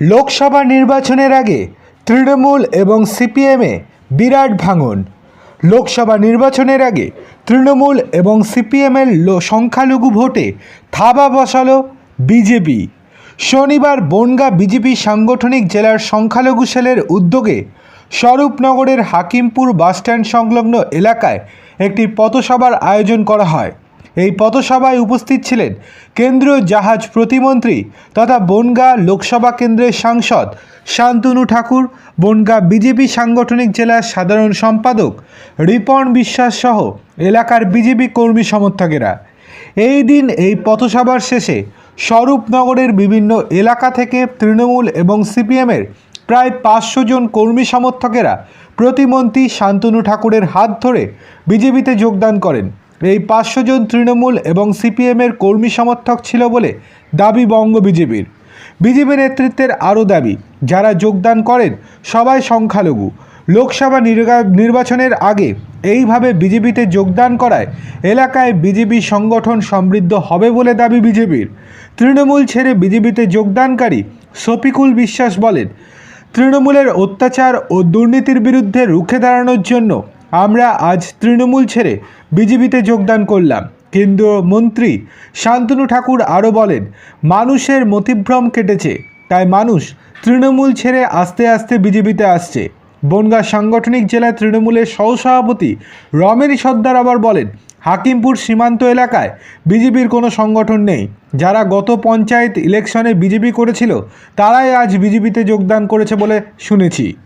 লোকসভা নির্বাচনের আগে তৃণমূল এবং সিপিএমে বিরাট ভাঙন। লোকসভা নির্বাচনের আগে তৃণমূল এবং সিপিএমের সংখ্যালঘু ভোটে থাবা বসালো বিজেপি। শনিবার বনগা বিজেপি সাংগঠনিক জেলার সংখ্যালঘু সেলের উদ্যোগে স্বরূপনগরের হাকিমপুর বাসস্ট্যান্ড সংলগ্ন এলাকায় একটি পথসভার আয়োজন করা হয়। এই পথসভায় উপস্থিত ছিলেন কেন্দ্রীয় জাহাজ প্রতিমন্ত্রী তথা বনগা লোকসভা কেন্দ্রের সাংসদ শান্তনু ঠাকুর, বনগা বিজেপি সাংগঠনিক জেলার সাধারণ সম্পাদক রিপন বিশ্বাস সহ এলাকার বিজেপি কর্মী সমর্থকেরা। এই দিন এই পথসভার শেষে স্বরূপনগরের বিভিন্ন এলাকা থেকে তৃণমূল এবং সিপিএমের প্রায় পাঁচশো জন কর্মী সমর্থকেরা প্রতিমন্ত্রী শান্তনু ঠাকুরের হাত ধরে বিজেপিতে যোগদান করেন। এই পাঁচশো জন তৃণমূল এবং সিপিএমের কর্মী সমর্থক ছিল বলে দাবি বঙ্গ বিজেপির। বিজেপি নেতৃত্বের আরও দাবি, যারা যোগদান করেন সবাই সংখ্যালঘু। লোকসভা নির্বাচনের আগে এইভাবে বিজেপিতে যোগদান করায় এলাকায় বিজেপি সংগঠন সমৃদ্ধ হবে বলে দাবি বিজেপির। তৃণমূল ছেড়ে বিজেপিতে যোগদানকারী শফিকুল বিশ্বাস বলেন, তৃণমূলের অত্যাচার ও দুর্নীতির বিরুদ্ধে রুখে দাঁড়ানোর জন্য আমরা আজ তৃণমূল ছেড়ে বিজেপিতে যোগদান করলাম। কেন্দ্রীয় মন্ত্রী শান্তনু ঠাকুর আরও বলেন, মানুষের মতিভ্রম কেটেছে, তাই মানুষ তৃণমূল ছেড়ে আস্তে আস্তে বিজেপিতে আসছে। বনগাঁ সাংগঠনিক জেলা তৃণমূলের সহসভাপতি রমেশ সর্দার আবার বলেন, হাকিমপুর সীমান্ত এলাকায় বিজেপির কোনো সংগঠন নেই। যারা গত পঞ্চায়েত ইলেকশনে বিজেপি করেছিল, তারাই আজ বিজেপিতে যোগদান করেছে বলে শুনেছি।